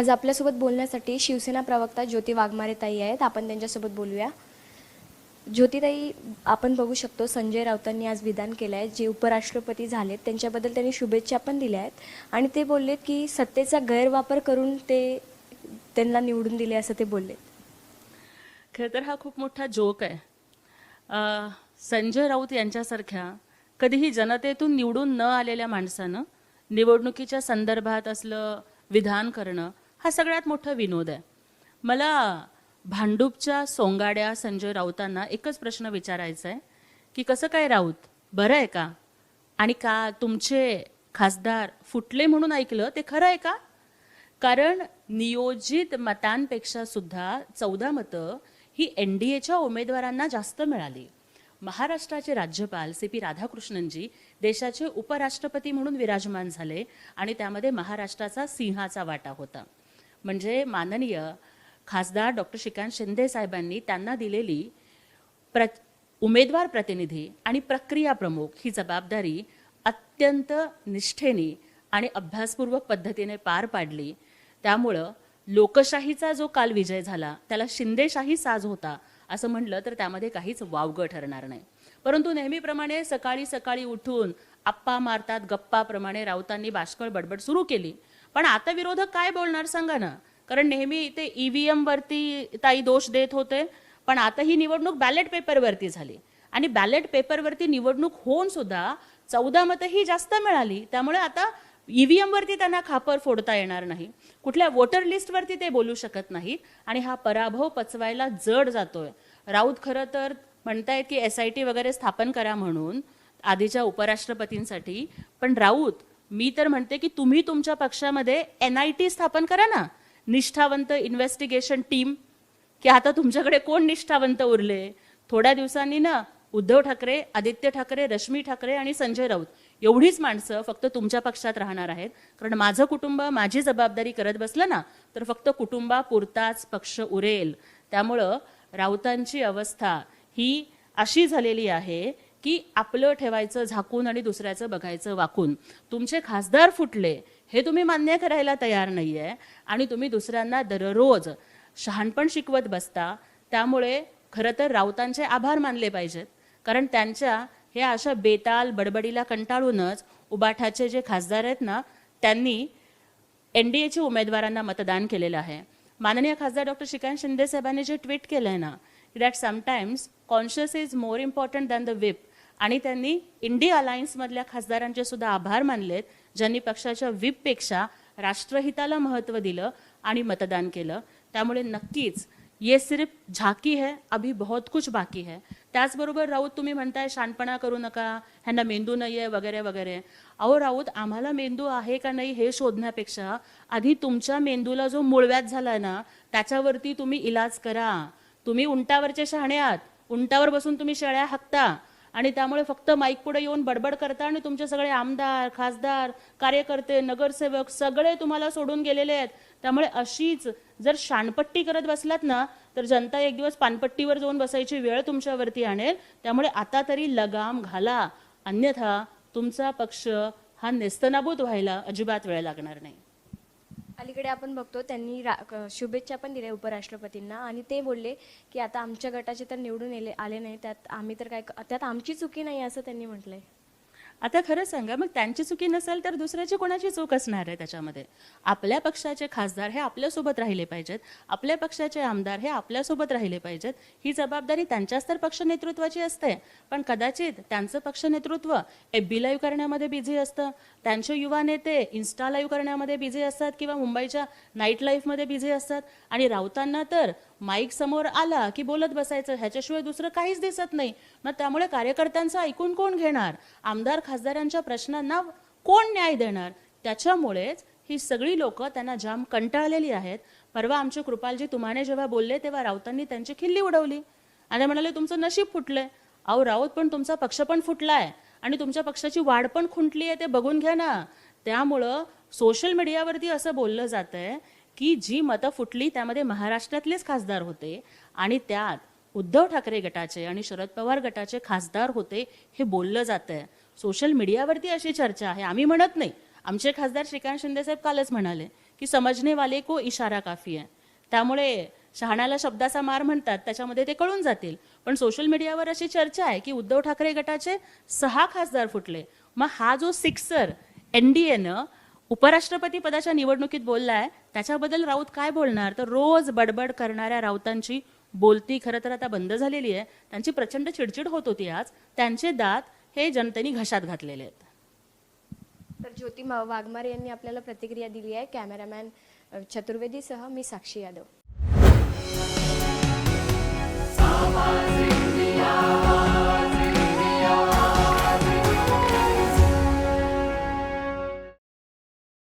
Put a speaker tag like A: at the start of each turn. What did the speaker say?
A: आज आपल्यासोबत बोलण्यासाठी शिवसेना प्रवक्ता ज्योती वाघमारे ताई आहेत. आपण त्यांच्यासोबत बोलूया. ज्योतिताई आपण बघू शकतो संजय राऊतांनी आज विधान केलं आहे जे उपराष्ट्रपती झालेत त्यांच्याबद्दल त्यांनी शुभेच्छा पण दिल्या आहेत. आणि ते बोललेत की सत्तेचा गैरवापर करून ते त्यांना निवडून दिले असं ते बोललेत.
B: खरं तर हा खूप मोठा जोक आहे. संजय राऊत यांच्यासारख्या कधीही जनतेतून निवडून न आलेल्या माणसानं निवडणुकीच्या संदर्भात असलं विधान करणं हा सगळ्यात मोठा विनोद आहे. मला भांडूपच्या सोंगाड्या संजय राऊतांना एकच प्रश्न विचारायचा आहे की कसं काय राऊत? बरं आहे का? आणि का तुमचे खासदार फुटले म्हणून ऐकलं? ते खरं आहे का? कारण नियोजित मतांपेक्षा सुद्धा चौदा मतं ही एन डी एच्या उमेदवारांना जास्त मिळाली. महाराष्ट्राचे राज्यपाल सी पी राधाकृष्णनजी देशाचे उपराष्ट्रपती म्हणून विराजमान झाले आणि त्यामध्ये महाराष्ट्राचा सिंहाचा वाटा होता. म्हणजे माननीय खासदार डॉक्टर श्रीकांत शिंदे साहेबांनी त्यांना दिलेली प्र उमेदवार प्रतिनिधी आणि प्रक्रिया प्रमुख ही जबाबदारी अत्यंत निष्ठेने आणि अभ्यासपूर्वक पद्धतीने पार पाडली. त्यामुळं लोकशाहीचा जो काल विजय झाला त्याला शिंदेशाही साज होता असं म्हटलं तर त्यामध्ये काहीच वावगं ठरणार नाही. परंतु नेहमीप्रमाणे सकाळी सकाळी उठून आप्पा मारतात गप्पाप्रमाणे राऊतांनी बाष्कळ बडबड सुरू केली. पण आता विरोधक काय बोलणार सांगा ना? कारण नेहमी ते ईव्हीएम वरती ताई दोष देत होते पण आता ही निवडणूक बॅलेट पेपरवरती झाली. आणि बॅलेट पेपरवरती निवडणूक होऊन सुद्धा चौदा मतं ही जास्त मिळाली. त्यामुळे आता ईव्हीएम वरती त्यांना खापर फोडता येणार नाही. कुठल्या वोटर लिस्टवरती ते बोलू शकत नाहीत. आणि हा पराभव पचवायला जड जातोय. राऊत खरं तर म्हणतायत की एस आय टी वगैरे स्थापन करा म्हणून आधीच्या उपराष्ट्रपतींसाठी. पण राऊत मी तर म्हणते की तुम्ही तुमच्या पक्षामध्ये एन आय टी स्थापन करा ना. निष्ठावंत इन्व्हेस्टिगेशन टीम की आता तुमच्याकडे कोण निष्ठावंत उरले? थोड्या दिवसांनी ना उद्धव ठाकरे आदित्य ठाकरे रश्मी ठाकरे आणि संजय राऊत एवढीच माणसं फक्त तुमच्या पक्षात राहणार आहेत. कारण माझं कुटुंब माझी जबाबदारी करत बसलं ना तर फक्त कुटुंबापुरताच पक्ष उरेल. त्यामुळं राऊतांची अवस्था ही अशी झालेली आहे की आपलं ठेवायचं झाकून आणि दुसऱ्याचं बघायचं वाकून. तुमचे खासदार फुटले हे तुम्ही मान्य करायला तयार नाही आहे आणि तुम्ही दुसऱ्यांना दररोज शहाणपण शिकवत बसता त्यामुळे खरं तर राऊतांचे आभार मानले पाहिजेत. कारण त्यांच्या हे अशा बेताल बडबडीला कंटाळूनच उबाठाचे जे खासदार आहेत ना त्यांनी एन डी एच्या उमेदवारांना मतदान केलेलं आहे. माननीय खासदार डॉक्टर श्रीकांत शिंदे साहेबांनी जे ट्विट केलं आहे ना that sometimes conscious is more important than the whip आणि त्यांनी इंडिया अलायन्समधल्या खासदारांचे सुद्धा आभार मानलेत ज्यांनी पक्षाच्या व्हीपपेक्षा राष्ट्रहिताला महत्त्व दिलं आणि मतदान केलं. त्यामुळे नक्कीच ये सिर्फ झाकी है अभी बहुत कुछ बाकी है. त्याचबरोबर राऊत तुम्ही म्हणताय शानपणा करू नका ह्यांना मेंदू नाही आहे वगैरे वगैरे. अहो राऊत आम्हाला मेंदू आहे का नाही हे शोधण्यापेक्षा आधी तुमच्या मेंदूला जो मुळव्याध झाला ना त्याच्यावरती तुम्ही इलाज करा. तुम्ही उंटावरचे शहाणे आहात. उंटावर बसून तुम्ही शेळ्या हाकता. आणि त्यामुळे फक्त माईक पुढे येऊन बडबड करता आणि तुमचे सगळे आमदार खासदार कार्यकर्ते नगरसेवक सगळे तुम्हाला सोडून गेलेले आहेत. त्यामुळे अशीच जर शाणपट्टी करत बसलात ना तर जनता एक दिवस पानपट्टीवर जाऊन बसायची वेळ तुमच्यावरती आणेल. त्यामुळे आता तरी लगाम घाला. अन्यथा तुमचा पक्ष हा नेस्तनाबूत व्हायला अजिबात वेळ लागणार नाही.
A: अलीकडे आपण बघतो त्यांनी रा क- शुभेच्छा पण दिल्या उपराष्ट्रपतींना आणि ते बोलले की आता आमच्या गटाचे तर निवडून येले आले नाही त्यात आम्ही तर काय क- त्यात आमची चुकी नाही असं त्यांनी म्हटलंय.
B: आता खरं सांगा मग त्यांची चुकी नसेल तर दुसऱ्याची कोणाची चूक असणार आहे त्याच्यामध्ये? आपल्या पक्षाचे खासदार हे आपल्यासोबत राहिले पाहिजेत. आपल्या पक्षाचे आमदार हे आपल्यासोबत राहिले पाहिजेत. ही जबाबदारी त्यांच्याच तर पक्ष नेतृत्वाची असते. पण कदाचित त्यांचं पक्ष नेतृत्व एफ बी लाईव्ह करण्यामध्ये बिझी असतं. त्यांचे युवा नेते इन्स्टा लाईव्ह करण्यामध्ये बिझी असतात किंवा मुंबईच्या नाईट लाईफमध्ये बिझी असतात. आणि राऊतांना तर माईक समोर आला की बोलत बसायचं. ह्याच्याशिवाय दुसरं काहीच दिसत नाही. मग त्यामुळे कार्यकर्त्यांचं ऐकून कोण घेणार? आमदार खासदारांच्या प्रश्नांना कोण न्याय देणार? त्याच्यामुळेच ही सगळी लोक त्यांना जाम कंटाळलेली आहेत. परवा आमचे कृपालजी तुम्हाने जेव्हा बोलले तेव्हा राऊतांनी त्यांची खिल्ली उडवली. आणि म्हणाले तुमचं नशीब फुटलंय. अहो राऊत पण तुमचा पक्ष पण फुटलाय आणि तुमच्या पक्षाची वाढ पण खुंटली आहे ते बघून घ्या ना. त्यामुळं सोशल मीडियावरती असं बोललं जात आहे की जी मतं फुटली त्यामध्ये महाराष्ट्रातलेच खासदार होते आणि त्यात उद्धव ठाकरे गटाचे आणि शरद पवार गटाचे खासदार होते हे बोललं जात आहे सोशल मीडियावरती अशी चर्चा आहे. आम्ही म्हणत नाही. आमचे खासदार श्रीकांत शिंदे साहेब कालच म्हणाले की समजने वाले को इशारा काफी आहे त्यामुळे शहाण्याला शब्दाचा मार म्हणतात त्याच्यामध्ये ते कळून जातील. पण सोशल मीडियावर अशी चर्चा आहे की उद्धव ठाकरे गटाचे सहा खासदार फुटले. मग हा जो सिक्सर एन डी एनं उपराष्ट्रपती पदाच्या निवडणुकीत बोललाय त्याच्याबद्दल राऊत काय बोलणार? तर रोज बडबड करणाऱ्या राऊतांची बोलती खरं तर आता बंद झालेली आहे. त्यांची प्रचंड चिडचिड होत होती आज. त्यांचे दात हे जनतेने घशात घातलेले आहेत.
A: तर ज्योती मा- वाघमारे यांनी आपल्याला प्रतिक्रिया दिली आहे. कॅमेरामॅन चतुर्वेदीसह मी साक्षी यादव.